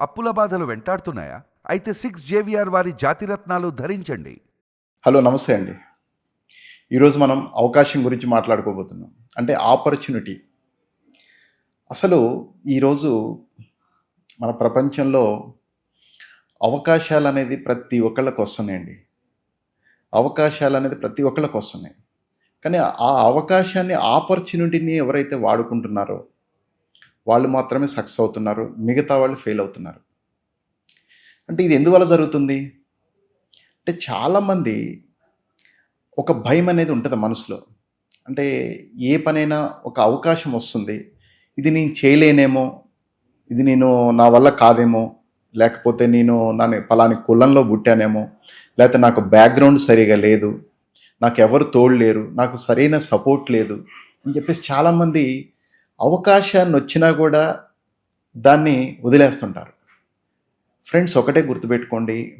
అప్పుల బాధలు వెంటాడుతున్నాయా? అయితే సిక్స్ జేవిఆర్ వారి జాతిరత్నాలు ధరించండి. హలో నమస్తే అండి. ఈరోజు మనం అవకాశం గురించి మాట్లాడుకోబోతున్నాం. అంటే ఆపర్చునిటీ. అసలు ఈరోజు మన ప్రపంచంలో అవకాశాలు అనేది ప్రతి ఒక్కళ్ళకి వస్తున్నాయండి. అవకాశాలు అనేది ప్రతి ఒక్కళ్ళకి వస్తున్నాయి. కానీ ఆ అవకాశాన్ని ఆపర్చునిటీని ఎవరైతే వాడుకుంటున్నారో వాళ్ళు మాత్రమే సక్సెస్ అవుతున్నారు మిగతా వాళ్ళు ఫెయిల్ అవుతున్నారు. అంటే ఇది ఎందువల్ల జరుగుతుంది? అంటే చాలామంది ఒక భయం అనేది ఉంటుంది మనసులో. అంటే ఏ పనైనా ఒక అవకాశం వస్తుంది. ఇది నేను చేయలేనేమో ఇది నేను నా వల్ల కాదేమో లేకపోతే నేను నా పలాని కులంలో పుట్టానేమో లేకపోతే నాకు బ్యాక్గ్రౌండ్ సరిగా లేదు నాకు ఎవరు తోడు లేరు నాకు సరైన సపోర్ట్ లేదు అని చెప్పేసి చాలామంది అవకాశాన్ని వచ్చినా కూడా దాన్ని వదిలేస్తుంటారు. ఫ్రెండ్స్ ఒకటే గుర్తుపెట్టుకోండి.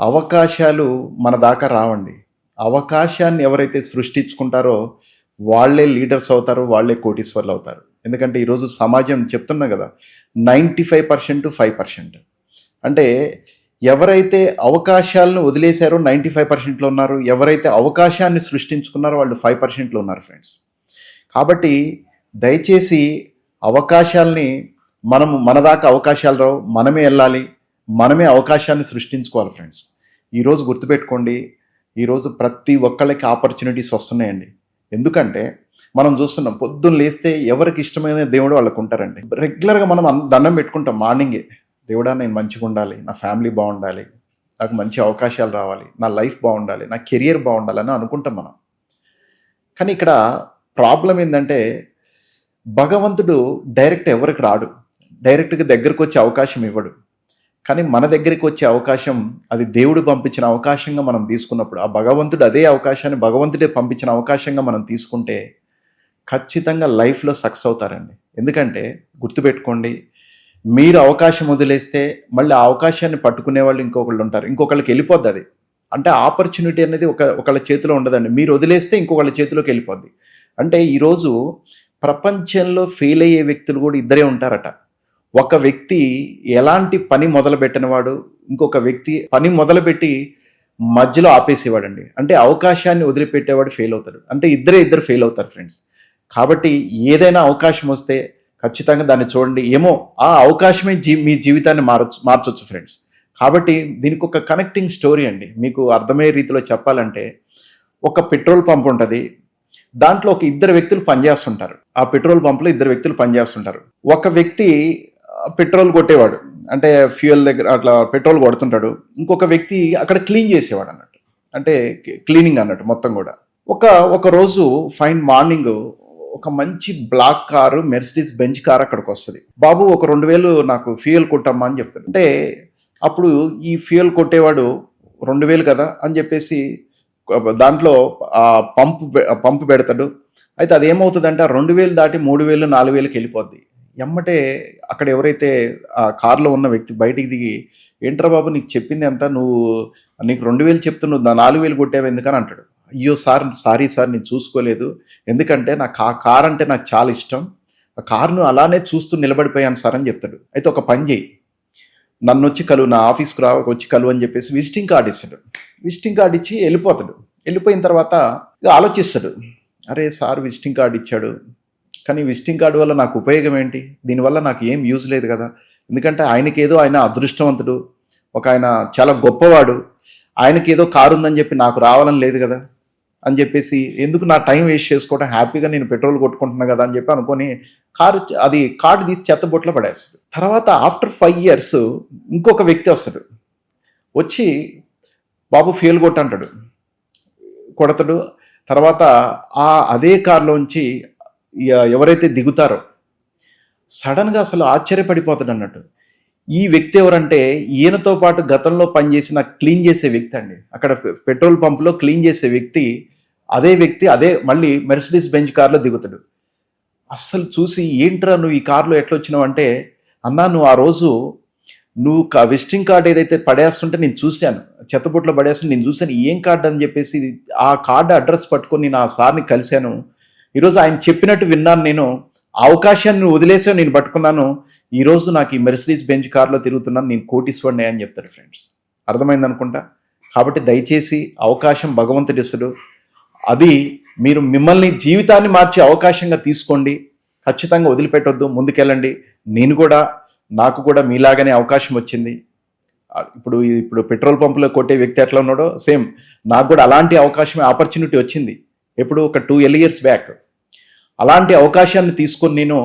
అవకాశాలు మన దాకా రావండి. అవకాశాన్ని ఎవరైతే సృష్టించుకుంటారో వాళ్ళే లీడర్స్ అవుతారు వాళ్ళే కోటీశ్వర్లు అవుతారు. ఎందుకంటే ఈరోజు సమాజం చెప్తున్నా కదా ninety five percent five percent. అంటే ఎవరైతే అవకాశాలను వదిలేశారో నైంటీ ఫైవ్ పర్సెంట్లో ఉన్నారు ఎవరైతే అవకాశాన్ని సృష్టించుకున్నారో వాళ్ళు ఫైవ్ పర్సెంట్లో ఉన్నారు ఫ్రెండ్స్. కాబట్టి దయచేసి అవకాశాలని మనము మన దాకా అవకాశాలు రావు మనమే వెళ్ళాలి మనమే అవకాశాన్ని సృష్టించుకోవాలి ఫ్రెండ్స్. ఈరోజు గుర్తుపెట్టుకోండి ఈరోజు ప్రతి ఒక్కళ్ళకి ఆపర్చునిటీస్ వస్తున్నాయండి. ఎందుకంటే మనం చూస్తున్నాం పొద్దున్న లేస్తే ఎవరికి ఇష్టమైన దేవుడు వాళ్ళకు ఉంటారండి. రెగ్యులర్గా మనం దండం పెట్టుకుంటాం మార్నింగే దేవుడా నేను మంచిగా ఉండాలి నా ఫ్యామిలీ బాగుండాలి నాకు మంచి అవకాశాలు రావాలి నా లైఫ్ బాగుండాలి నా కెరియర్ బాగుండాలి అని అనుకుంటాం మనం. కానీ ఇక్కడ ప్రాబ్లం ఏంటంటే భగవంతుడు డైరెక్ట్ ఎవరికి రాడు? డైరెక్ట్గా దగ్గరకు వచ్చే అవకాశం ఇవ్వడు. కానీ మన దగ్గరికి వచ్చే అవకాశం అది దేవుడు పంపించిన అవకాశంగా మనం తీసుకున్నప్పుడు ఆ భగవంతుడు అదే అవకాశాన్ని భగవంతుడే పంపించిన అవకాశంగా మనం తీసుకుంటే ఖచ్చితంగా లైఫ్లో సక్సెస్ అవుతారండి. ఎందుకంటే గుర్తుపెట్టుకోండి మీరు అవకాశం వదిలేస్తే మళ్ళీ ఆ అవకాశాన్ని పట్టుకునే వాళ్ళు ఇంకొకళ్ళు ఉంటారు. ఇంకొకళ్ళకి వెళ్ళిపోద్ది అది. అంటే ఆపర్చునిటీ అనేది ఒక ఒకళ్ళ చేతిలో ఉండదండి. మీరు వదిలేస్తే ఇంకొకళ్ళ చేతిలోకి వెళ్ళిపోద్ది. అంటే ఈరోజు ప్రపంచంలో ఫెయిల్ అయ్యే వ్యక్తులు కూడా ఇద్దరే ఉంటారట. ఒక వ్యక్తి ఎలాంటి పని మొదలుపెట్టినవాడు ఇంకొక వ్యక్తి పని మొదలుపెట్టి మధ్యలో ఆపేసేవాడండి. అంటే అవకాశాన్ని వదిలిపెట్టేవాడు ఫెయిల్ అవుతాడు. అంటే ఇద్దరే ఇద్దరు ఫెయిల్ అవుతారు ఫ్రెండ్స్ కాబట్టి ఏదైనా అవకాశం వస్తే ఖచ్చితంగా దాన్ని చూడండి. ఏమో ఆ అవకాశమే జీ మీ జీవితాన్ని మారచ్చు మార్చొచ్చు ఫ్రెండ్స్ కాబట్టి దీనికి ఒక కనెక్టింగ్ స్టోరీ అండి. మీకు అర్థమయ్యే రీతిలో చెప్పాలంటే ఒక పెట్రోల్ పంప్ ఉంటుంది. దాంట్లో ఒక ఇద్దరు వ్యక్తులు పనిచేస్తుంటారు. ఆ పెట్రోల్ పంప్లో ఇద్దరు వ్యక్తులు పనిచేస్తుంటారు. ఒక వ్యక్తి పెట్రోల్ కొట్టేవాడు. అంటే ఫ్యూయల్ దగ్గర అట్లా పెట్రోల్ కొడుతుంటాడు. ఇంకొక వ్యక్తి అక్కడ క్లీన్ చేసేవాడు అన్నట్టు. అంటే క్లీనింగ్ అన్నట్టు మొత్తం కూడా. ఒక ఒక రోజు ఫైన్ మార్నింగ్ ఒక మంచి black car Mercedes Benz car అక్కడికి వస్తుంది. బాబు ఒక రెండు వేలు నాకు ఫ్యూయల్ కొట్టమ్మా అని చెప్తాడు. అంటే అప్పుడు ఈ ఫ్యూయల్ కొట్టేవాడు రెండు వేలు కదా అని చెప్పేసి దాంట్లో ఆ పంపు పంపు పెడతాడు. అయితే అది ఏమవుతుందంటే రెండు వేలు దాటి మూడు వేలు నాలుగు వేలకు వెళ్ళిపోద్ది. ఎమ్మటే అక్కడ ఎవరైతే ఆ కారులో ఉన్న వ్యక్తి బయటికి దిగి ఏంట్రా బాబు నీకు చెప్పింది ఎంత? నువ్వు నీకు రెండు వేలు చెప్తున్నావు దా- నాలుగు వేలు కొట్టావు ఎందుకని? అంటాడు. అయ్యో సార్ సారీ సార్ నేను చూసుకోలేదు. ఎందుకంటే నాకు ఆ కార్ అంటే నాకు చాలా ఇష్టం. ఆ కార్ను అలానే చూస్తూ నిలబడిపోయాను సార్ అని చెప్తాడు. అయితే ఒక పని చేయి. నన్ను వచ్చి కలువు నా ఆఫీస్కి రా వచ్చి కలువు అని చెప్పేసి విజిటింగ్ కార్డు ఇస్తాడు. విజిటింగ్ కార్డు ఇచ్చి వెళ్ళిపోతాడు. వెళ్ళిపోయిన తర్వాత ఆలోచిస్తాడు. అరే సార్ విజిటింగ్ కార్డు ఇచ్చాడు. కానీ విజిటింగ్ కార్డు వల్ల నాకు ఉపయోగం ఏంటి? దీనివల్ల నాకు ఏం యూజ్ లేదు కదా. ఎందుకంటే ఆయనకి ఏదో ఆయన అదృష్టవంతుడు. ఒక ఆయన చాలా గొప్పవాడు. ఆయనకి ఏదో కారు ఉందని చెప్పి నాకు రావాలని లేదు కదా. అని చెప్పేసి ఎందుకు నా టైం వేస్ట్ చేసుకోవడం హ్యాపీగా నేను పెట్రోల్ కొట్టుకుంటున్నా కదా అని చెప్పి అనుకొని కారు అది కార్డు తీసి చెత్తబొట్లో పడేస్తాడు. తర్వాత ఆఫ్టర్ ఫైవ్ ఇయర్స్ ఇంకొక వ్యక్తి వస్తాడు. వచ్చి బాబు ఫెయిల్ కొట్టంటాడు కొడతాడు. తర్వాత ఆ అదే కారులోంచి ఎవరైతే దిగుతారో సడన్గా అసలు ఆశ్చర్యపడిపోతాడు అన్నట్టు. ఈ వ్యక్తి ఎవరంటే ఈయనతో పాటు గతంలో పనిచేసిన క్లీన్ చేసే వ్యక్తి అండి. అక్కడ పెట్రోల్ పంప్లో క్లీన్ చేసే వ్యక్తి అదే వ్యక్తి అదే మళ్ళీ మెర్సిడీస్ బెంచ్ కార్లో దిగుతాడు. అస్సలు చూసి ఏంట్రా నువ్వు ఈ కార్లో ఎట్లా వచ్చినావు? అంటే అన్నా నువ్వు ఆ రోజు నువ్వు విజిటింగ్ కార్డ్ ఏదైతే పడేస్తుంటే నేను చూశాను. చెత్తబుట్లో పడేస్తుంటే నేను చూశాను. ఏం కార్డు అని చెప్పేసి ఆ కార్డు అడ్రస్ పట్టుకొని నేను ఆ సార్ని కలిశాను. ఈరోజు ఆయన చెప్పినట్టు విన్నాను నేను. అవకాశాన్ని నువ్వు వదిలేసావు నేను పట్టుకున్నాను. ఈరోజు నాకు ఈ మెర్సిడీస్ బెంచ్ కార్లో తిరుగుతున్నాను. నేను కోటీశ్వరునే అని చెప్తారు ఫ్రెండ్స్ అర్థమైంది అనుకుంటా? కాబట్టి దయచేసి అవకాశం భగవంతుడిస్తుడు అది మీరు మిమ్మల్ని జీవితాన్ని మార్చే అవకాశంగా తీసుకోండి. ఖచ్చితంగా వదిలిపెట్టొద్దు ముందుకెళ్ళండి. నేను కూడా నాకు కూడా మీలాగనే అవకాశం వచ్చింది. ఇప్పుడు ఇప్పుడు పెట్రోల్ పంపులో కొట్టే వ్యక్తి ఎట్లా ఉన్నాడో సేమ్. నాకు కూడా అలాంటి అవకాశమే ఆపర్చునిటీ వచ్చింది. ఎప్పుడు ఒక టూ ఎల్ ఇయర్స్ బ్యాక్. అలాంటి అవకాశాన్ని తీసుకొని నేను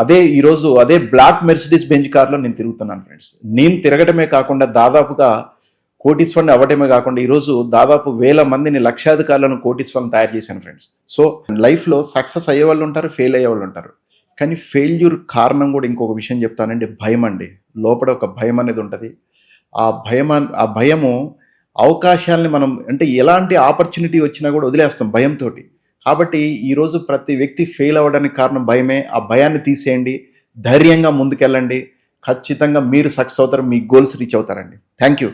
అదే ఈరోజు అదే బ్లాక్ మెర్సిడీస్ బెంచ్ కార్లో నేను తిరుగుతున్నాను ఫ్రెండ్స్. నేను తిరగటమే కాకుండా దాదాపుగా కోటీశ్వరుని అవ్వటమే కాకుండా ఈరోజు దాదాపు వేల మందిని లక్షాధికారులను కోటీశ్వరులను తయారు చేశాను ఫ్రెండ్స్. సో లైఫ్లో సక్సెస్ అయ్యే వాళ్ళు ఉంటారు ఫెయిల్ అయ్యే వాళ్ళు ఉంటారు. కానీ ఫెయిల్యూర్ కారణం కూడా ఇంకొక విషయం చెప్తానండి. భయం అండి. లోపల ఒక భయం అనేది ఉంటుంది. ఆ భయం ఆ భయము అవకాశాలని మనం అంటే ఎలాంటి ఆపర్చునిటీ వచ్చినా కూడా వదిలేస్తాం భయంతో కాబట్టి ఈరోజు ప్రతి వ్యక్తి ఫెయిల్ అవ్వడానికి కారణం భయమే. ఆ భయాన్ని తీసేయండి. ధైర్యంగా ముందుకెళ్ళండి. ఖచ్చితంగా మీరు సక్సెస్ అవుతారు. మీ గోల్స్ రీచ్ అవుతారండి. Thank you